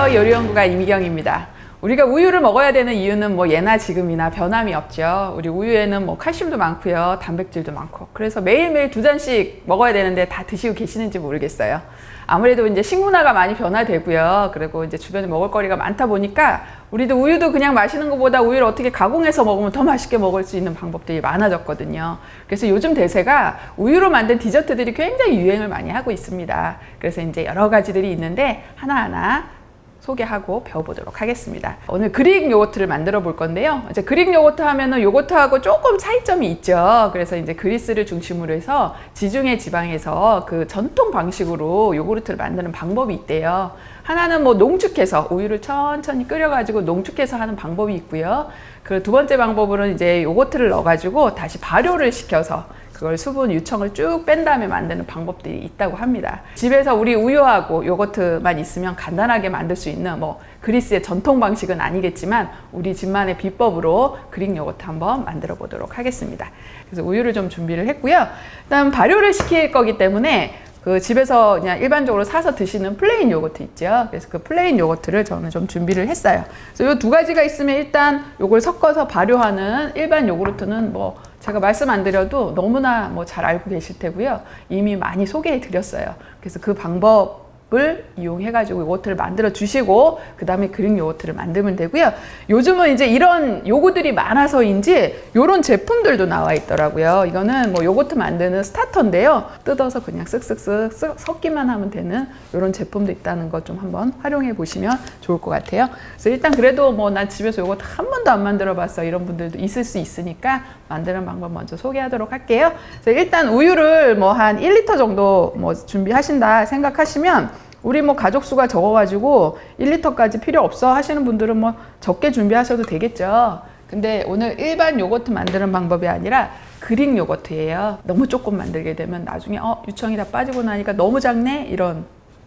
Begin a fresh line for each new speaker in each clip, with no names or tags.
안녕하세요. 요리연구가 이미경입니다. 우리가 우유를 먹어야 되는 이유는 뭐 예나 지금이나 변함이 없죠. 우리 우유에는 뭐 칼슘도 많고요. 단백질도 많고. 그래서 매일매일 두 잔씩 먹어야 되는데 다 드시고 계시는지 모르겠어요. 아무래도 이제 식문화가 많이 변화되고요. 그리고 이제 주변에 먹을거리가 많다 보니까 우리도 우유도 그냥 마시는 것보다 우유를 어떻게 가공해서 먹으면 더 맛있게 먹을 수 있는 방법들이 많아졌거든요. 그래서 요즘 대세가 우유로 만든 디저트들이 굉장히 유행을 많이 하고 있습니다. 그래서 이제 여러 가지들이 있는데 하나하나 소개하고 배워보도록 하겠습니다. 오늘 그릭 요거트를 만들어 볼 건데요. 이제 그릭 요거트 하면은 요거트하고 조금 차이점이 있죠. 그래서 이제 그리스를 중심으로 해서 지중해 지방에서 그 전통 방식으로 요구르트를 만드는 방법이 있대요. 하나는 뭐 농축해서 우유를 천천히 끓여가지고 농축해서 하는 방법이 있고요. 그 두 번째 방법으로는 이제 요거트를 넣어가지고 다시 발효를 시켜서 그걸 수분 유청을 쭉 뺀 다음에 만드는 방법들이 있다고 합니다. 집에서 우리 우유하고 요거트만 있으면 간단하게 만들 수 있는 뭐 그리스의 전통 방식은 아니겠지만 우리 집만의 비법으로 그릭 요거트 한번 만들어 보도록 하겠습니다. 그래서 우유를 좀 준비를 했고요. 일단 발효를 시킬 거기 때문에 그 집에서 그냥 일반적으로 사서 드시는 플레인 요거트 있죠. 그래서 그 플레인 요거트를 저는 좀 준비를 했어요. 그래서 이 두 가지가 있으면 일단 요걸 섞어서 발효하는 일반 요구르트는 뭐 제가 말씀 안 드려도 너무나 뭐 잘 알고 계실 테고요. 이미 많이 소개해 드렸어요. 그래서 그 방법 을 이용해 가지고 요거트를 만들어 주시고 그 다음에 그릭 요거트를 만들면 되고요. 요즘은 이제 이런 요구들이 많아서인지 요런 제품들도 나와 있더라고요. 이거는 뭐 요거트 만드는 스타터인데요. 뜯어서 그냥 쓱쓱쓱 쓱 섞기만 하면 되는 요런 제품도 있다는 거 좀 한번 활용해 보시면 좋을 것 같아요. 그래서 일단 그래도 뭐 난 집에서 요거트 한 번도 안 만들어 봤어 이런 분들도 있을 수 있으니까 만드는 방법 먼저 소개하도록 할게요. 그래서 일단 우유를 뭐 한 1리터 정도 뭐 준비하신다 생각하시면 우리 뭐 가족 수가 적어가지고 1리터까지 필요 없어 하시는 분들은 뭐 적게 준비하셔도 되겠죠. 근데 오늘 일반 요거트 만드는 방법이 아니라 그릭 요거트예요. 너무 조금 만들게 되면 나중에 어 유청이 다 빠지고 나니까 너무 작네 이런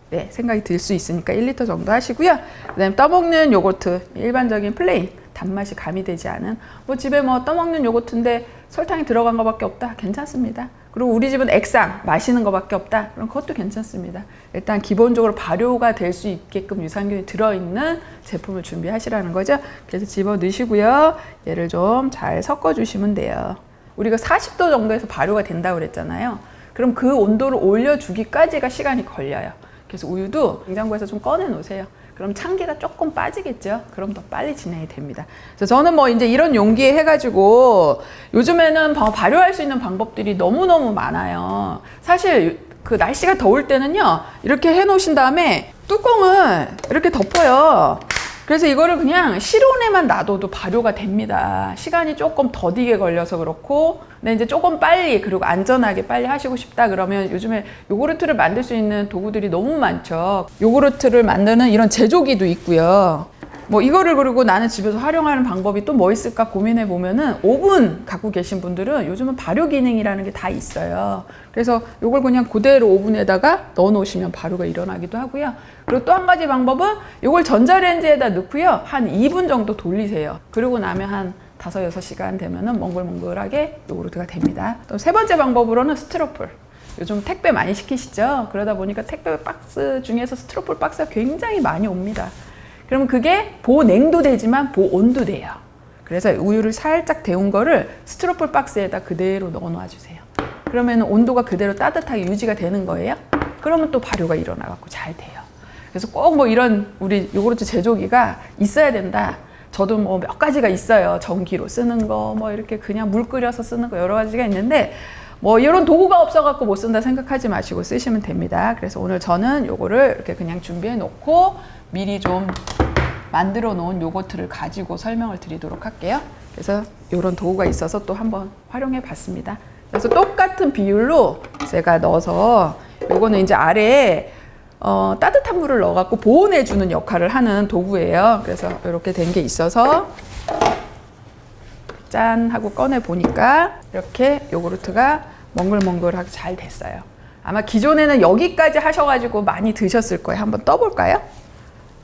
네, 생각이 들 수 있으니까 1리터 정도 하시고요. 그다음에 떠먹는 요거트 일반적인 플레인 단맛이 가미되지 않은 뭐 집에 뭐 떠먹는 요거트인데 설탕이 들어간 것밖에 없다 괜찮습니다. 그리고 우리 집은 액상 마시는 것밖에 없다 그럼 그것도 괜찮습니다. 일단 기본적으로 발효가 될 수 있게끔 유산균이 들어있는 제품을 준비하시라는 거죠. 그래서 집어 넣으시고요. 얘를 좀 잘 섞어 주시면 돼요. 우리가 40도 정도에서 발효가 된다고 그랬잖아요. 그럼 그 온도를 올려주기까지가 시간이 걸려요. 그래서 우유도 냉장고에서 좀 꺼내 놓으세요. 그럼 chan기가 조금 빠지겠죠? 그럼 더 빨리 진행이 됩니다. 그래서 저는 뭐 이제 이런 용기에 해가지고 요즘에는 바- 발효할 수 있는 방법들이 너무너무 많아요. 사실 그 날씨가 더울 때는요, 이렇게 해 놓으신 다음에 뚜껑을 이렇게 덮어요. 그래서 이거를 그냥 실온에만 놔둬도 발효가 됩니다. 시간이 조금 더디게 걸려서 그렇고, 근데 이제 조금 빨리 그리고 안전하게 빨리 하시고 싶다 그러면 요즘에 요구르트를 만들 수 있는 도구들이 너무 많죠. 요구르트를 만드는 이런 제조기도 있고요. 뭐 이거를 그리고 나는 집에서 활용하는 방법이 또 뭐 있을까 고민해 보면은 오븐 갖고 계신 분들은 요즘은 발효 기능이라는 게 다 있어요. 그래서 요걸 그냥 그대로 오븐에다가 넣어 놓으시면 발효가 일어나기도 하고요. 그리고 또 한 가지 방법은 요걸 전자레인지에다 넣고요. 한 2분 정도 돌리세요. 그리고 나면 한 다섯 여섯 시간 되면은 몽글몽글하게 요구르트가 됩니다. 또 세 번째 방법으로는 스티로폴. 요즘 택배 많이 시키시죠? 그러다 보니까 택배 박스 중에서 스티로폴 박스가 굉장히 많이 옵니다. 그러면 그게 보냉도 되지만 보온도 돼요. 그래서 우유를 살짝 데운 거를 스티로폴 박스에다 그대로 넣어 놔 주세요. 그러면 온도가 그대로 따뜻하게 유지가 되는 거예요. 그러면 또 발효가 일어나 갖고 잘 돼요. 그래서 꼭 뭐 이런 우리 요구르트 제조기가 있어야 된다. 저도 뭐 몇 가지가 있어요. 전기로 쓰는 거, 뭐 이렇게 그냥 물 끓여서 쓰는 거 여러 가지가 있는데 뭐 이런 도구가 없어갖고 못 쓴다 생각하지 마시고 쓰시면 됩니다. 그래서 오늘 저는 요거를 이렇게 그냥 준비해 놓고 미리 좀 만들어 놓은 요거트를 가지고 설명을 드리도록 할게요. 그래서 이런 도구가 있어서 또 한번 활용해 봤습니다. 그래서 똑같은 비율로 제가 넣어서 요거는 이제 아래에 어, 따뜻한 물을 넣어갖고 보온해 주는 역할을 하는 도구예요. 그래서 이렇게 된 게 있어서 짠 하고 꺼내 보니까 이렇게 요구르트가 몽글몽글하게 잘 됐어요. 아마 기존에는 여기까지 하셔가지고 많이 드셨을 거예요. 한번 떠볼까요?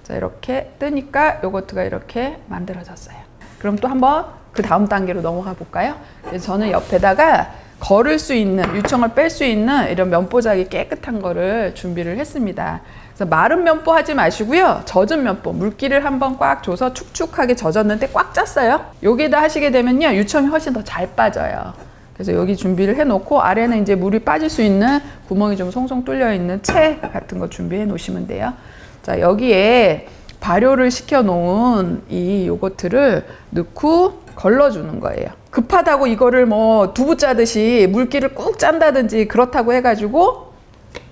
자 이렇게 뜨니까 요거트가 이렇게 만들어졌어요. 그럼 또 한번 그 다음 단계로 넘어가 볼까요? 저는 옆에다가 걸을 수 있는 유청을 뺄 수 있는 이런 면보자기 깨끗한 거를 준비를 했습니다. 그래서 마른 면보 하지 마시고요. 젖은 면보 물기를 한번 꽉 줘서 축축하게 젖었는데 꽉 짰어요. 여기다 하시게 되면요 유청이 훨씬 더 잘 빠져요. 그래서 여기 준비를 해놓고 아래는 이제 물이 빠질 수 있는 구멍이 좀 송송 뚫려 있는 채 같은 거 준비해 놓으시면 돼요. 자 여기에 발효를 시켜 놓은 이 요거트를 넣고 걸러주는 거예요. 급하다고 이거를 뭐 두부 짜듯이 물기를 꾹 짠다든지 그렇다고 해가지고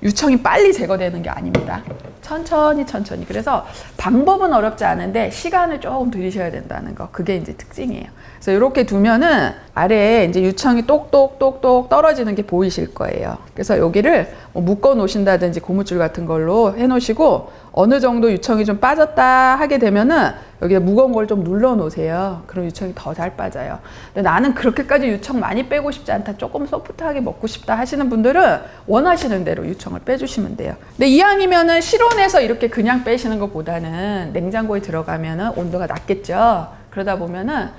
유청이 빨리 제거되는 게 아닙니다. 천천히 천천히. 그래서 방법은 어렵지 않은데 시간을 조금 들이셔야 된다는 거. 그게 이제 특징이에요. 그래서 이렇게 두면은 아래에 이제 유청이 똑똑똑똑 떨어지는 게 보이실 거예요. 그래서 여기를 뭐 묶어 놓으신다든지 고무줄 같은 걸로 해 놓으시고 어느 정도 유청이 좀 빠졌다 하게 되면은 여기에 무거운 걸 좀 눌러 놓으세요. 그럼 유청이 더 잘 빠져요. 근데 나는 그렇게까지 유청 많이 빼고 싶지 않다. 조금 소프트하게 먹고 싶다 하시는 분들은 원하시는 대로 유청을 빼주시면 돼요. 근데 이왕이면은 실온 에서 이렇게 그냥 빼시는 것보다는 냉장고에 들어가면은 온도가 낮겠죠. 그러다 보면은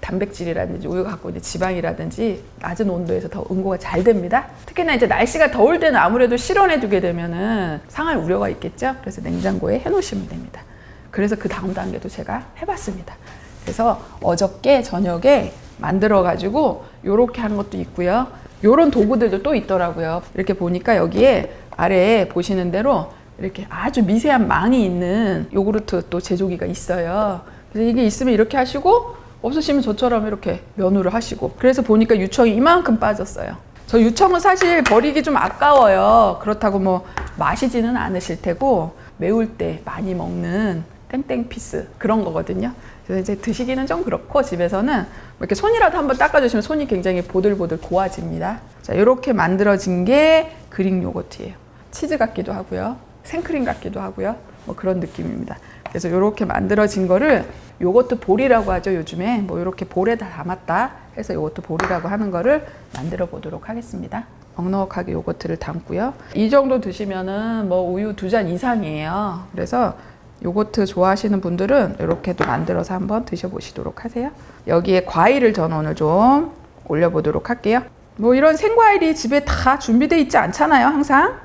단백질이라든지 우유가 갖고 있는 지방이라든지 낮은 온도에서 더 응고가 잘 됩니다. 특히나 이제 날씨가 더울 때는 아무래도 실온에 두게 되면은 상할 우려가 있겠죠. 그래서 냉장고에 해놓으시면 됩니다. 그래서 그 다음 단계도 제가 해봤습니다. 그래서 어저께 저녁에 만들어 가지고 요렇게 한 것도 있고요. 요런 도구들도 또 있더라고요. 이렇게 보니까 여기에 아래에 보시는 대로 이렇게 아주 미세한 망이 있는 요구르트 또 제조기가 있어요. 그래서 이게 있으면 이렇게 하시고 없으시면 저처럼 이렇게 면으로 하시고 그래서 보니까 유청이 이만큼 빠졌어요. 저 유청은 사실 버리기 좀 아까워요. 그렇다고 뭐 마시지는 않으실 테고 매울 때 많이 먹는 땡땡 피스 그런 거거든요. 그래서 이제 드시기는 좀 그렇고 집에서는 뭐 이렇게 손이라도 한번 닦아주시면 손이 굉장히 보들보들 고와집니다. 자 이렇게 만들어진 게 그릭 요거트예요. 치즈 같기도 하고요, 생크림 같기도 하고요, 뭐 그런 느낌입니다. 그래서 이렇게 만들어진 거를 요거트 볼이라고 하죠 요즘에 뭐 이렇게 볼에 다 담았다 해서 요거트 볼이라고 하는 거를 만들어 보도록 하겠습니다. 넉넉하게 요거트를 담고요. 이 정도 드시면은 뭐 우유 두 잔 이상이에요. 그래서 요거트 좋아하시는 분들은 이렇게도 만들어서 한번 드셔보시도록 하세요. 여기에 과일을 저는 오늘 좀 올려보도록 할게요. 뭐 이런 생과일이 집에 다 준비되어 있지 않잖아요, 항상.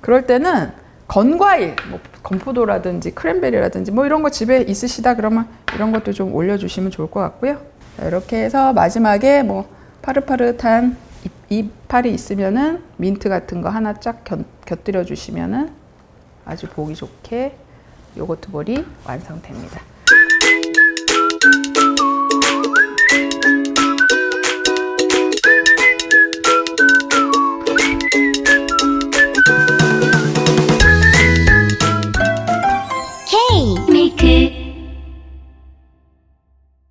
그럴 때는 건과일, 뭐 건포도라든지 크랜베리라든지 뭐 이런 거 집에 있으시다 그러면 이런 것도 좀 올려주시면 좋을 것 같고요. 자, 이렇게 해서 마지막에 뭐 파릇파릇한 잎- 이파리 있으면은 민트 같은 거 하나 쫙 곁, 곁들여 주시면은 아주 보기 좋게 요거트 볼이 완성됩니다.